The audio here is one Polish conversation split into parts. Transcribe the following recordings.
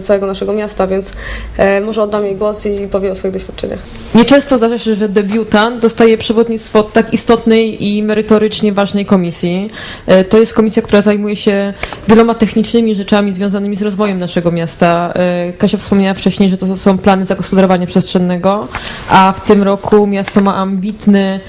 do całego naszego miasta, więc e, może oddam jej głos i powie o swoich doświadczeniach. Nieczęsto zdarza się, że debiutant dostaje przewodnictwo tak istotnej i merytorycznie ważnej komisji. E, To jest komisja, która zajmuje się wieloma technicznymi rzeczami związanymi z rozwojem naszego miasta. E, Kasia wspomniała wcześniej, że to są plany zagospodarowania przestrzennego, a w tym roku miasto ma ambitny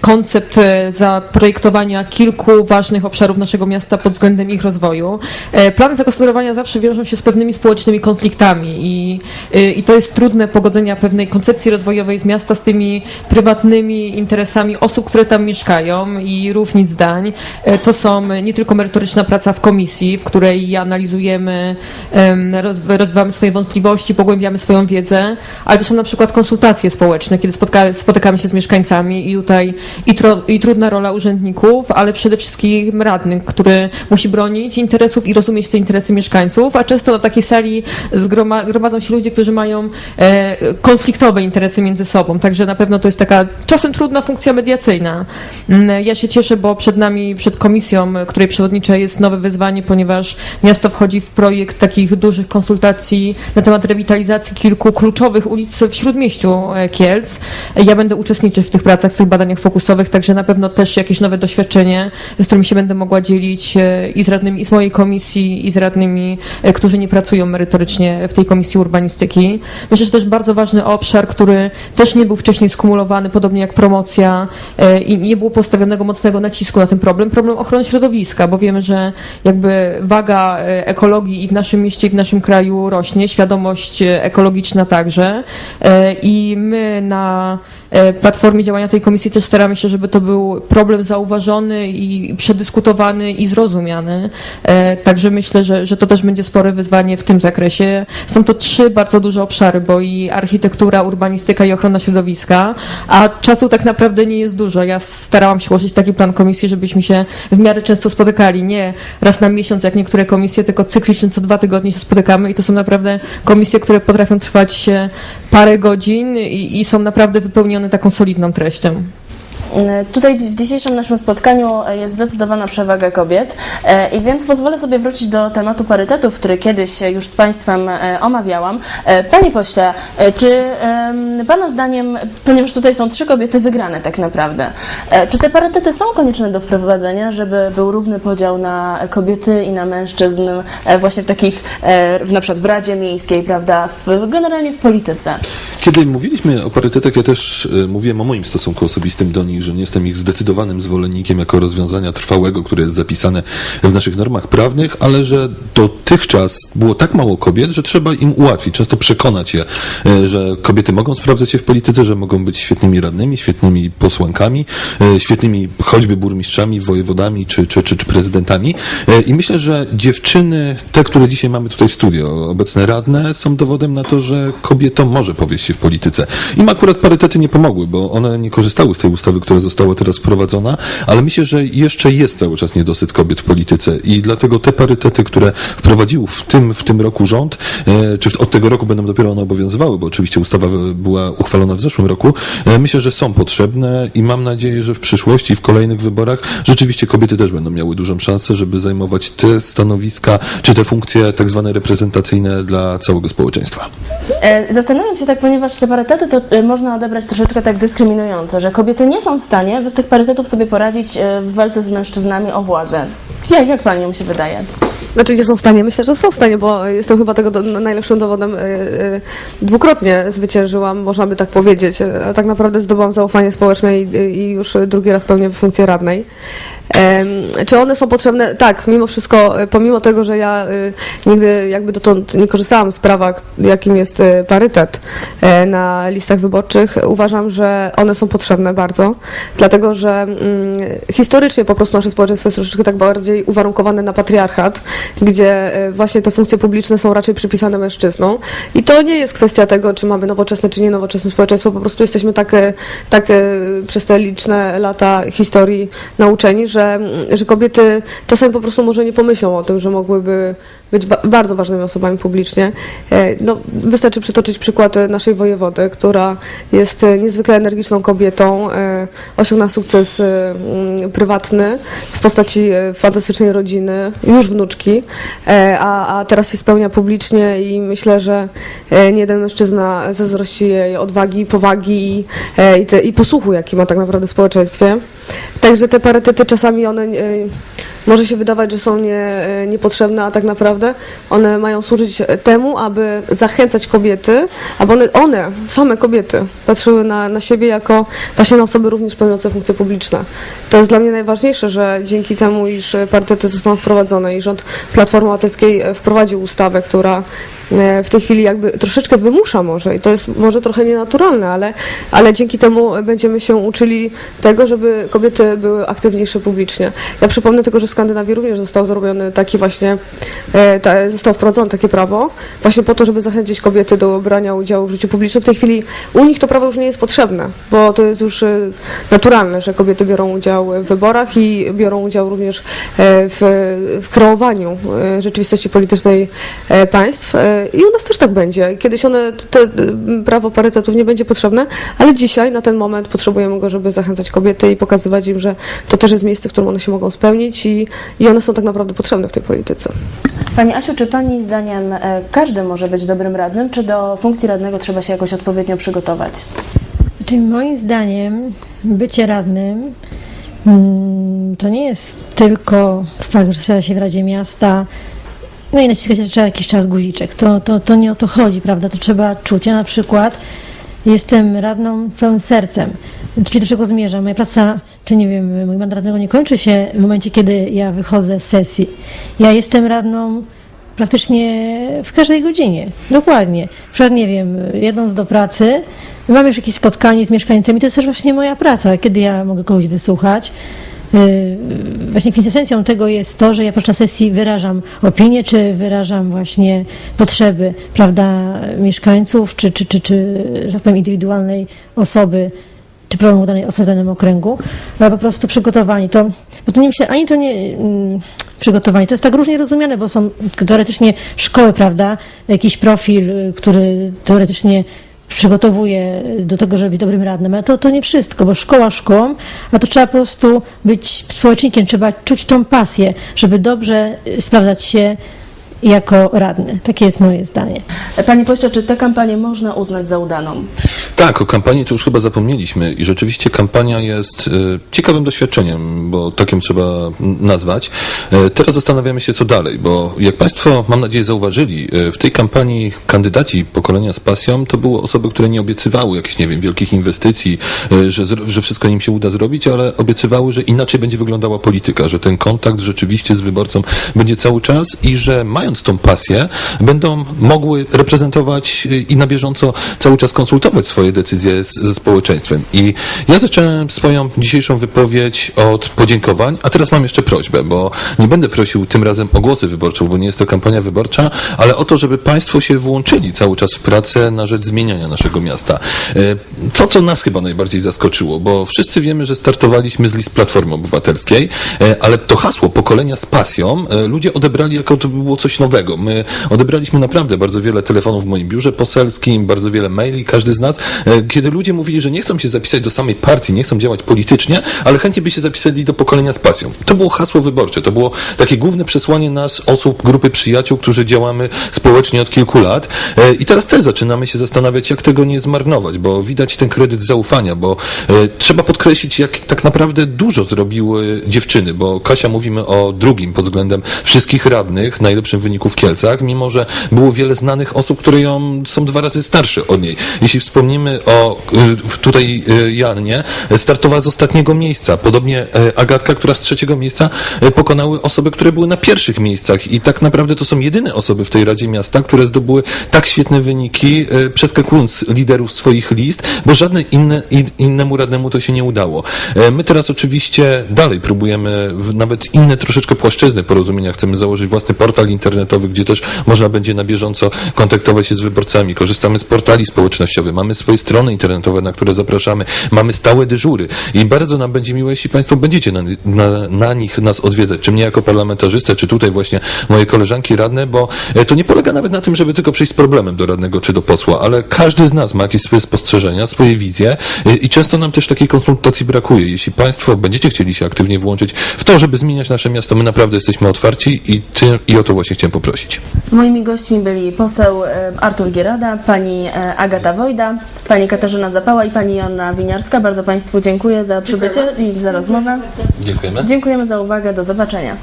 koncept e, zaprojektowania kilku ważnych obszarów naszego miasta pod względem ich rozwoju. E, Plany zagospodarowania zawsze wiążą się z pewnymi społecznymi konfliktami i, y, i to jest trudne pogodzenia pewnej koncepcji rozwojowej z miasta z tymi prywatnymi interesami osób, które tam mieszkają i różnic zdań. E, To są nie tylko merytoryczna praca w komisji, w której analizujemy, em, roz- rozwijamy swoje wątpliwości, pogłębiamy swoją wiedzę, ale to są na przykład konsultacje społeczne, kiedy spotka, spotykamy się z mieszkańcami i tutaj i, tro, i trudna rola urzędników, ale przede wszystkim radnych, który musi bronić interesów i rozumieć te interesy mieszkańców, a często na takiej sali gromadzą się ludzie, którzy mają e, konfliktowe interesy między sobą, także na pewno to jest taka czasem trudna funkcja mediacyjna. Mm, Ja się cieszę, bo przed nami, przed komisją, której przewodniczę, jest nowe wyzwanie, ponieważ miasto wchodzi w projekt takich dużych konsultacji na temat rewitalizacji kilku kluczowych ulic w Śródmieściu e, Kielc. Ja będę uczestniczyć w tych pracach, w tych badaniach fokusowych, także na pewno też jakieś nowe doświadczenie, z którym się będę mogła dzielić e, i z radnymi i z mojej komisji, i z radnymi, którzy nie pracują merytorycznie w tej komisji urbanistyki. Myślę, że też bardzo ważny obszar, który też nie był wcześniej skumulowany, podobnie jak promocja e, i nie było postawionego mocnego nacisku na ten problem, problem ochrony środowiska, bo wiemy, że jakby waga e, ekologii i w naszym mieście, i w naszym kraju rośnie, świadomość e, ekologiczna także E, i my na e, platformie działania tej komisji też staramy się, żeby to był problem zauważony i przedyskutowany i zrozumiany. E, Także myślę, że, że to też będzie spore wyzwanie w tym zakresie. Są to trzy bardzo duże obszary, bo i architektura, urbanistyka i ochrona środowiska, a czasu tak naprawdę nie jest dużo. Ja starałam się ułożyć taki plan komisji, żebyśmy się w miarę często spotykali. Nie raz na miesiąc, jak niektóre komisje, tylko cyklicznie co dwa tygodnie się spotykamy i to są naprawdę komisje, które potrafią trwać e, parę godzin i, i są naprawdę wypełnione taką solidną treścią. E, Tutaj w dzisiejszym naszym spotkaniu e, jest zdecydowana przewaga kobiet e, i więc pozwolę sobie wrócić do tematu parytetów, który kiedyś już z Państwem omawiałam. Panie pośle, czy Pana zdaniem, ponieważ tutaj są trzy kobiety wygrane tak naprawdę, czy te parytety są konieczne do wprowadzenia, żeby był równy podział na kobiety i na mężczyzn właśnie w takich, na przykład w Radzie Miejskiej, prawda, w, generalnie w polityce? Kiedy mówiliśmy o parytetach, ja też mówiłem o moim stosunku osobistym do nich, że nie jestem ich zdecydowanym zwolennikiem jako rozwiązania trwałego, które jest zapisane w naszych normach prawnych, ale że dotychczas było tak mało kobiet, że trzeba im ułatwić, często przekonać je, e, że kobiety mogą sprawdzać się w polityce, że mogą być świetnymi radnymi, świetnymi posłankami, e, świetnymi choćby burmistrzami, wojewodami czy, czy, czy, czy prezydentami. E, I myślę, że dziewczyny, te, które dzisiaj mamy tutaj w studio, obecne radne, są dowodem na to, że kobietom może powieść się w polityce. Im akurat parytety nie pomogły, bo one nie korzystały z tej ustawy, która została teraz wprowadzona, ale myślę, że jeszcze jest cały czas niedosyt kobiet w polityce i dlatego te parytety, które wprowadził w tym, w tym roku rząd, e, czy od tego roku będą dopiero one obowiązywały, bo oczywiście ustawa była uchwalona w zeszłym roku, e, myślę, że są potrzebne i mam nadzieję, że w przyszłości, w kolejnych wyborach rzeczywiście kobiety też będą miały dużą szansę, żeby zajmować te stanowiska, czy te funkcje tak zwane reprezentacyjne dla całego społeczeństwa. E, Zastanawiam się tak, ponieważ te parytety to można odebrać troszeczkę tak dyskryminująco, że kobiety nie są w stanie bez tych parytetów sobie poradzić e, w walce z mężczyznami o władzę. Jak, jak Panią się wydaje? Znaczy nie są w stanie? Myślę, że są w stanie, bo jestem chyba tego do, najlepszym dowodem. y, y, Dwukrotnie zwyciężyłam, można by tak powiedzieć. Tak naprawdę zdobyłam zaufanie społeczne i, i już drugi raz pełnię funkcję radnej. Czy one są potrzebne? Tak, mimo wszystko, y, pomimo tego, że ja y, nigdy jakby dotąd nie korzystałam z prawa, jakim jest y, parytet e, na listach wyborczych, uważam, że one są potrzebne bardzo, dlatego że mm, historycznie po prostu nasze społeczeństwo jest troszeczkę tak bardziej uwarunkowane na patriarchat, gdzie e, właśnie te funkcje publiczne są raczej przypisane mężczyznom i to nie jest kwestia tego, czy mamy nowoczesne, czy nie nowoczesne społeczeństwo, po prostu jesteśmy tak, e, tak e, przez te liczne lata historii nauczeni, że, mm, że kobiety czasem po prostu może nie pomyślą o tym, że mogłyby być ba- bardzo ważnymi osobami publicznie. E, No, wystarczy przytoczyć przykład e, naszej wojewody, która jest e, niezwykle energiczną kobietą, osiągnęła sukces prywatny w postaci fantastycznej rodziny, już wnuczki, a, a teraz się spełnia publicznie i myślę, że nie jeden mężczyzna zazdrości jej odwagi, powagi i, i, te, i posłuchu, jaki ma tak naprawdę w społeczeństwie. Także te parytety czasami one e, może się wydawać, że są nie, e, niepotrzebne, a tak naprawdę one mają służyć temu, aby zachęcać kobiety, aby one, one same kobiety, patrzyły na, na siebie jako właśnie na osoby również pełniące funkcje publiczne. To jest dla mnie najważniejsze, że dzięki temu, iż parytety zostaną wprowadzone i rząd Platformy Obywatelskiej e, wprowadził ustawę, która e, w tej chwili jakby troszeczkę wymusza może i to jest może trochę nienaturalne, ale, ale dzięki temu będziemy się uczyli tego, żeby kobiety były aktywniejsze publicznie. Ja przypomnę tylko, że w Skandynawii również został zrobiony taki właśnie, e, ta, zostało wprowadzone takie prawo, właśnie po to, żeby zachęcić kobiety do brania udziału w życiu publicznym. W tej chwili u nich to prawo już nie jest potrzebne, bo to jest już e, naturalne, że kobiety biorą udział w wyborach i biorą udział również e, w, w kreowaniu e, rzeczywistości politycznej e, państw. I u nas też tak będzie. Kiedyś one, te, prawo parytetów nie będzie potrzebne, ale dzisiaj, na ten moment potrzebujemy go, żeby zachęcać kobiety i pokazywać im, że to też jest miejsce, w którym one się mogą spełnić i, i one są tak naprawdę potrzebne w tej polityce. Pani Asiu, czy Pani zdaniem e, każdy może być dobrym radnym, czy do funkcji radnego trzeba się jakoś odpowiednio przygotować? Znaczy, moim zdaniem bycie radnym mm, to nie jest tylko fakt, że trzeba się w Radzie Miasta no i naciskać trzeba jakiś czas guziczek. To, to, to nie o to chodzi, prawda? To trzeba czuć. Ja na przykład jestem radną całym sercem. Czyli do czego zmierzam? Moja praca, czy nie wiem, mój mandat radnego nie kończy się w momencie, kiedy ja wychodzę z sesji. Ja jestem radną praktycznie w każdej godzinie. Dokładnie. Przykład, nie wiem, jadąc do pracy, mam już jakieś spotkanie z mieszkańcami, to jest też właśnie moja praca, kiedy ja mogę kogoś wysłuchać. Yy, Właśnie kwintesencją tego jest to, że ja podczas sesji wyrażam opinię, czy wyrażam właśnie potrzeby, prawda, mieszkańców, czy, czy, czy, czy że tak powiem, indywidualnej osoby, czy problemu danej osoby w danym okręgu, ale po prostu przygotowani. To, bo to nie myślę, ani to nie mm, przygotowani, to jest tak różnie rozumiane, bo są teoretycznie szkoły, prawda, jakiś profil, y, który teoretycznie przygotowuje do tego, żeby być dobrym radnym, ale to, to nie wszystko, bo szkoła szkołą, a to trzeba po prostu być społecznikiem, trzeba czuć tą pasję, żeby dobrze y, sprawdzać się jako radny. Takie jest moje zdanie. Panie pośle, czy tę kampanię można uznać za udaną? Tak, o kampanii to już chyba zapomnieliśmy i rzeczywiście kampania jest e, ciekawym doświadczeniem, bo tak ją trzeba nazwać. E, teraz zastanawiamy się, co dalej, bo jak Państwo, mam nadzieję, zauważyli, e, w tej kampanii kandydaci pokolenia z pasją to były osoby, które nie obiecywały jakichś, nie wiem, wielkich inwestycji, że, że wszystko im się uda zrobić, ale obiecywały, że inaczej będzie wyglądała polityka, że ten kontakt rzeczywiście z wyborcą będzie cały czas i że mając tą pasję, będą mogły reprezentować i na bieżąco cały czas konsultować swoje decyzje z, ze społeczeństwem. I ja zacząłem swoją dzisiejszą wypowiedź od podziękowań, a teraz mam jeszcze prośbę, bo nie będę prosił tym razem o głosy wyborcze, bo nie jest to kampania wyborcza, ale o to, żeby Państwo się włączyli cały czas w pracę na rzecz zmieniania naszego miasta. E, Co nas chyba najbardziej zaskoczyło, bo wszyscy wiemy, że startowaliśmy z list Platformy Obywatelskiej, e, ale to hasło pokolenia z pasją e, ludzie odebrali jako to było coś nowego. My odebraliśmy naprawdę bardzo wiele telefonów w moim biurze poselskim, bardzo wiele maili, każdy z nas, kiedy ludzie mówili, że nie chcą się zapisać do samej partii, nie chcą działać politycznie, ale chętnie by się zapisali do pokolenia z pasją. To było hasło wyborcze, to było takie główne przesłanie nas, osób, grupy przyjaciół, którzy działamy społecznie od kilku lat. E, I teraz też zaczynamy się zastanawiać, jak tego nie zmarnować, bo widać ten kredyt zaufania, bo e, trzeba podkreślić, jak tak naprawdę dużo zrobiły dziewczyny, bo Kasia mówimy o drugim pod względem wszystkich radnych, najlepszym wyniku w Kielcach, mimo że było wiele znanych osób, które ją są dwa razy starsze od niej. Jeśli wspomnimy o y, tutaj y, Jannie, startowała z ostatniego miejsca. Podobnie e, Agatka, która z trzeciego miejsca pokonały osoby, które były na pierwszych miejscach i tak naprawdę to są jedyne osoby w tej Radzie Miasta, które zdobyły tak świetne wyniki, przeskakując liderów swoich list, bo żadne inne, in, innemu radnemu to się nie udało. My teraz oczywiście dalej próbujemy nawet inne troszeczkę płaszczyzny porozumienia. Chcemy założyć własny portal internetowy, gdzie też można będzie na bieżąco kontaktować się z wyborcami. Korzystamy z portali społecznościowych, mamy swoje strony internetowe, na które zapraszamy. Mamy stałe dyżury i bardzo nam będzie miło, jeśli Państwo będziecie na, na, na nich nas odwiedzać, czy mnie jako parlamentarzystę, czy tutaj właśnie moje koleżanki radne, bo e, to nie polega nawet na tym, żeby tylko przyjść z problemem do radnego czy do posła, ale każdy z nas ma jakieś swoje spostrzeżenia, swoje wizje e, i często nam też takiej konsultacji brakuje. Jeśli Państwo będziecie chcieli się aktywnie włączyć w to, żeby zmieniać nasze miasto, my naprawdę jesteśmy otwarci i, ty, i o to właśnie chciałem poprosić. Moimi gośćmi byli poseł e, Artur Gierada, pani Agata Wojda, pani Katarzyna Zapała i pani Joanna Winiarska. Bardzo Państwu dziękuję za przybycie i za rozmowę. Dziękujemy. Dziękujemy za uwagę. Do zobaczenia.